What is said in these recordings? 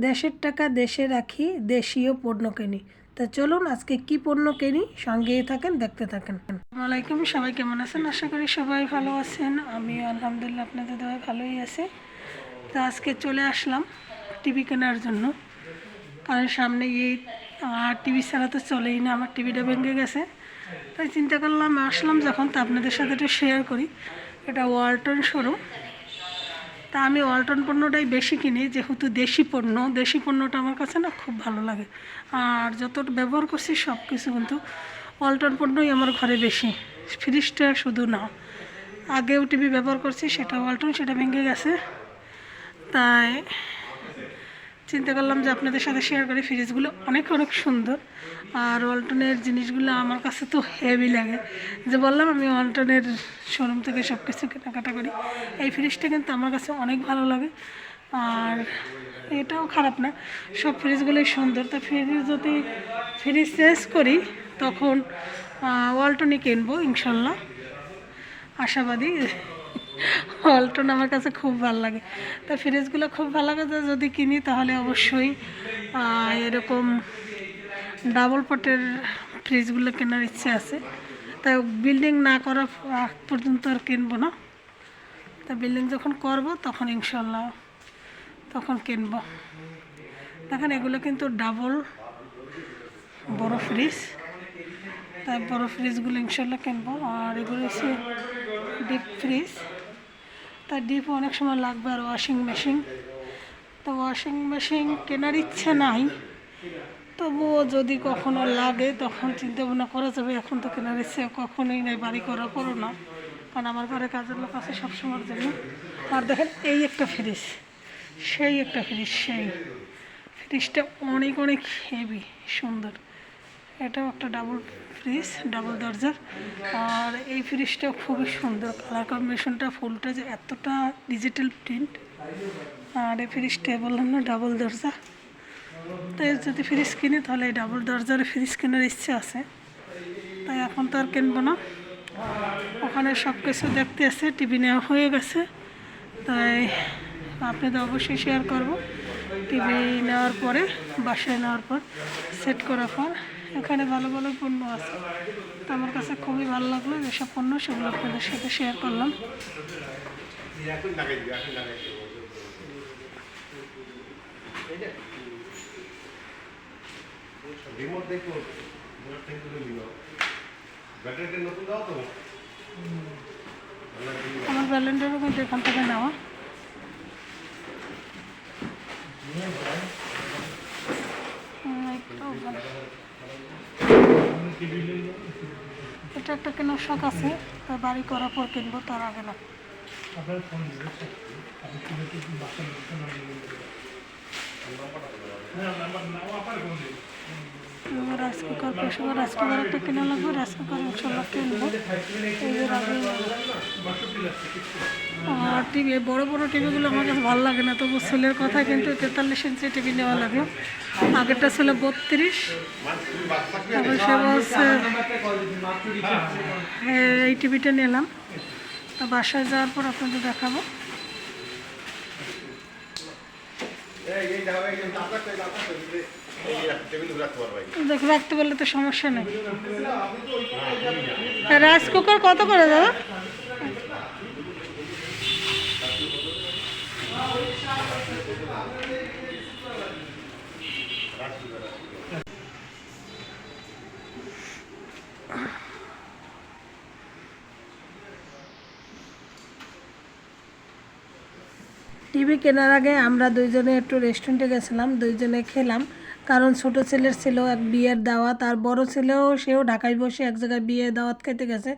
দেশের টাকা দেশে রাখি, দেশীয় পণ্য কিনি। তা চলুন আজকে কি পণ্য কিনি, সঙ্গেই থাকেন, দেখতে থাকেন। আসসালামাইকুম সবাই কেমন আছেন? আশা করি সবাই ভালো আছেন। আমি আলহামদুলিল্লাহ আপনাদের সবাই ভালোই আছে। তো আজকে চলে আসলাম টিভি কেনার জন্য। কারণ সামনে এই আর টিভি ছাড়া তো চলেই না, আমার টিভিটা ভেঙে গেছে। তাই চিন্তা করলাম, আসলাম যখন, তা আপনাদের সাথে একটু শেয়ার করি। এটা ওয়ালটন শোরুম। তা আমি ওয়ালটন পণ্যটাই বেশি কিনি, যেহেতু দেশি পণ্য, দেশি পণ্যটা আমার কাছে না খুব ভালো লাগে। আর যত ব্যবহার করছি সব কিছু কিন্তু ওয়ালটন পণ্যই আমার ঘরে বেশি, ফ্রিজটা শুধু না। আগেও টিভি ব্যবহার করছি সেটা ওয়ালটন সেটা ভেঙে গেছে। তাই চিন্তা করলাম যে আপনাদের সাথে শেয়ার করি ফ্রিজগুলো অনেক অনেক সুন্দর। আর ওয়ালটনের জিনিসগুলো আমার কাছে তো হেভি লাগে। যে বললাম, আমি ওয়ালটনের শোরুম থেকে সব কিছু কেনাকাটা করি। এই ফ্রিজটা কিন্তু আমার কাছে অনেক ভালো লাগে। আর এটাও খারাপ না, সব ফ্রিজগুলোই সুন্দর। তো ফ্রিজ যদি ফ্রিজ চেঞ্জ করি, তখন ওয়ালটনই কিনবো, ইনশাল্লাহ। আশাবাদী। ওয়ালটন আমার কাছে খুব ভালো লাগে। তা ফ্রিজগুলো খুব ভালো লাগে তো যদি কিনি তাহলে অবশ্যই এরকম ডাবল পটের ফ্রিজগুলো কেনার ইচ্ছে আছে। তাই বিল্ডিং না করা পর্যন্ত আর কিনবো না। তা বিল্ডিং যখন করব তখন ইনশাল্লাহ, তখন কিনবো। দেখেন এগুলো কিন্তু ডাবল বড় ফ্রিজ তাই বড় ফ্রিজগুলো ইনশাল্লাহ কিনবো। আর এগুলো হচ্ছে ডিপ ফ্রিজ তার ডিপ অনেক সময় লাগবে আর ওয়াশিং মেশিন তো ওয়াশিং মেশিন কেনার ইচ্ছে নাই। তবুও যদি কখনো লাগে, তখন চিন্তা ভাবনা করা যাবে, এখন তো কেনার ইচ্ছে কখনোই নাই, বাড়ি করা করো না। কারণ আমার ঘরে কাজের লোক আছে সবসময়ের জন্য। আর দেখেন এই একটা ফ্রিজ সেই একটা ফ্রিজ সেই। ফ্রিজটা অনেক অনেক হেভি সুন্দর। এটাও একটা ডাবল ফ্রিজ ডাবল দরজার আর এই ফ্রিজটাও খুবই সুন্দর। কালার কম্বিনেশনটা ফুলটা যে এতটা ডিজিটাল প্রিন্ট আর এই ফ্রিজটা বললাম না ডাবল দরজা। তাই যদি ফ্রিজ কিনি, তাহলে এই ডাবল দরজার ফ্রিজ কেনার ইচ্ছে আছে। তাই এখন তো আর কিনবো না। ওখানে সব কিছু দেখতে আছে টিভি নেওয়া হয়ে গেছে। তাই আপনাদের অবশ্যই শেয়ার করব। টিভি নেওয়ার পরে, বাসায় নেওয়ার পর সেট করার পর। এখানে ভালো ভালো পণ্য আছে। তো আমার কাছে খুবই ভালো লাগল যেসব পণ্য, সেগুলো আপনাদের সাথে শেয়ার করলাম। আমার ব্যালেন্ডারও কিন্তু এখান থেকে নেওয়া। ভালো। এটা একটা কেনার শখ আছে তার বাড়ি করার পর কিনবো তার আগে না। রাইস কুকার প্রেশার কুকার একটা কেনা লাগবে রাইস কুকার ইনশাল্লাহ কিনবো এর আগে আর টিভি বড় বড় টিভিগুলো আমার কাছে ভালো লাগে না তবু ছেলের কথা কিন্তু তেতাল্লিশ ইঞ্চি টিভি নেওয়া লাগে আগেরটা ছিল বত্রিশ তারপর সে বলছে হ্যাঁ, এই টিভিটা নিলাম তা বাসায় যাওয়ার পর আপনাদের দেখাবো এই এই দাও এই দাও এই দাও দেখে, রাখতে পারলে তো সমস্যা নেই। রাইস কুকার কত করে দাদা? টিভি কেনার আগে আমরা দুইজনে একটু রেস্টুরেন্টে গেছিলাম, দুইজনে খেলাম। কারণ ছোট ছেলের ছিল এক বিয়ের দাওয়াত, আর বড় ছেলেও সেও ঢাকায় বসে এক জায়গায় বিয়ে দাওয়াত খেতে গেছে।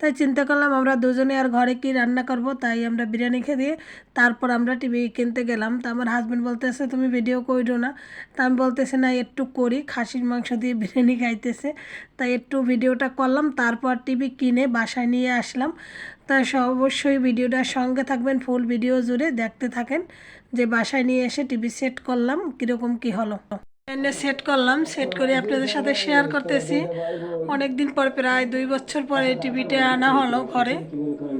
তাই চিন্তা করলাম, আমরা দুজনে আর ঘরে কি রান্না করব? তাই আমরা বিরিয়ানি খেয়ে দিয়ে তারপর আমরা টিভি কিনতে গেলাম। তা আমার হাজব্যান্ড বলতেছে, তুমি ভিডিও করো না। তা আমি বলতেছি, না, একটু করি। খাসির মাংস দিয়ে বিরিয়ানি খাইতেছে। তাই একটু ভিডিওটা করলাম, তারপর টিভি কিনে বাসায় নিয়ে আসলাম। তা অবশ্যই ভিডিওটার সঙ্গে থাকবেন ফুল ভিডিও জুড়ে দেখতে থাকেন। যে বাসায় নিয়ে এসে টিভি সেট করলাম, কীরকম কি হলো? সেট করলাম সেট করে আপনাদের সাথে শেয়ার করতেছি। অনেক দিন পর, প্রায় দুই বছর পরে টিভিটা আনা হলো ঘরে।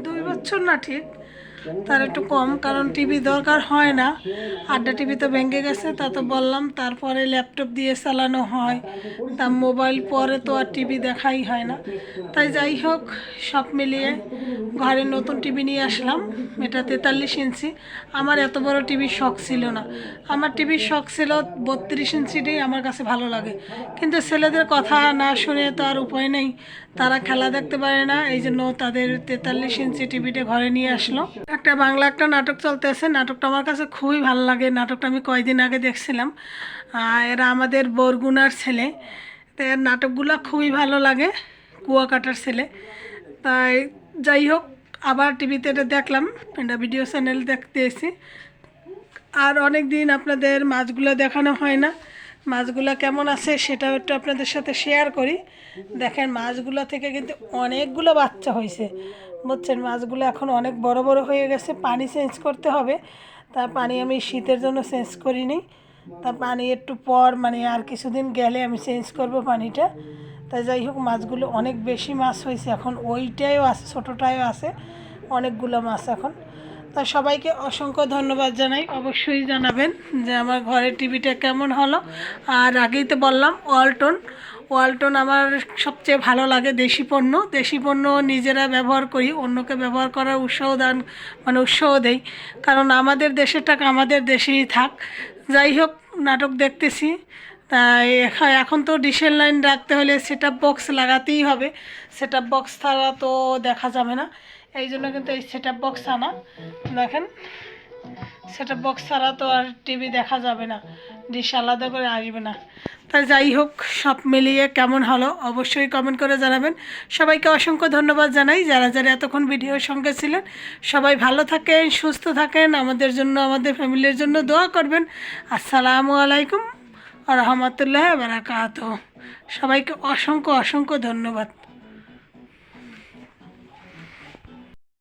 দুই বছর না ঠিক। তার একটু কম, কারণ টিভি দরকার হয় না। আড্ডা টিভি তো ভেঙে গেছে, তা তো বললাম, তারপরে ল্যাপটপ দিয়ে চালানো হয়। তা মোবাইল পরে তো আর টিভি দেখাই হয় না। তাই যাই হোক, সব মিলিয়ে ঘরে নতুন টিভি নিয়ে আসলাম, এটা তেতাল্লিশ ইঞ্চি। আমার এত বড় টিভির শখ ছিল না। আমার টিভির শখ ছিল বত্রিশ ইঞ্চিটাই আমার কাছে ভালো লাগে। কিন্তু ছেলেদের কথা না শুনে তো আর উপায় নেই। তারা খেলা দেখতে পারে না এই জন্য তাদের তেতাল্লিশ ইঞ্চি টিভিটা ঘরে নিয়ে আসলো। একটা বাংলা একটা নাটক চলতেছে। নাটকটা আমার কাছে খুবই ভালো লাগে। নাটকটা আমি কয়দিন আগে দেখছিলাম। এরা আমাদের বরগুনার ছেলে। তো এর নাটকগুলো খুবই ভালো লাগে, কুয়াকাটার ছেলে। তাই যাই হোক, আবার টিভিতে এটা দেখলাম এটা ভিডিও চ্যানেল দেখতে এসেছি আর অনেক দিন আপনাদের মাছগুলো দেখানো হয় না। মাছগুলো কেমন আছে সেটাও একটু আপনাদের সাথে শেয়ার করি। দেখেন মাছগুলো থেকে কিন্তু অনেকগুলো বাচ্চা হয়েছে বুঝছেন, মাছগুলো এখন অনেক বড় বড় হয়ে গেছে, পানি চেঞ্জ করতে হবে। তা পানি আমি শীতের জন্য চেঞ্জ করিনি। তা পানি একটু পর মানে আর কিছুদিন গেলে আমি চেঞ্জ করব পানিটা। তাই যাই হোক, মাছগুলো অনেক বেশি মাছ হয়েছে এখন। ওইটাইও আছে ছোটোটাও আছে। অনেকগুলো মাছ এখন। তা সবাইকে অসংখ্য ধন্যবাদ জানাই। অবশ্যই জানাবেন যে আমার ঘরের টিভিটা কেমন হলো। আর আগেই তো বললাম, ওয়ালটন। ওয়ালটন আমার সবচেয়ে ভালো লাগে দেশি পণ্য। দেশি পণ্য নিজেরা ব্যবহার করি, অন্যকে ব্যবহার করার উৎসাহ দান মানে উৎসাহ দেই। কারণ আমাদের দেশের টাকা আমাদের দেশেই থাক। যাই হোক, নাটক দেখতেছি। তাই এখ- এখন তো ডিশের লাইন রাখতে হলে সেট বক্স লাগাতেই হবে। সেট বক্স ছাড়া তো দেখা যাবে না। এই জন্য কিন্তু এই সেট বক্স আনা। দেখেন সেট বক্স ছাড়া তো আর টিভি দেখা যাবে না ডিশ আলাদা করে আসবে না। তাই যাই হোক, সব মিলিয়ে কেমন হলো অবশ্যই কমেন্ট করে জানাবেন। সবাইকে অসংখ্য ধন্যবাদ জানাই যারা যারা এতক্ষণ ভিডিওর সঙ্গে ছিলেন। সবাই ভালো থাকেন, সুস্থ থাকেন, আমাদের জন্য, আমাদের ফ্যামিলির জন্য দোয়া করবেন। আসসালামু আলাইকুম রহমতুল্লাহ বারাকাত সবাইকে অসংখ্য অসংখ্য ধন্যবাদ।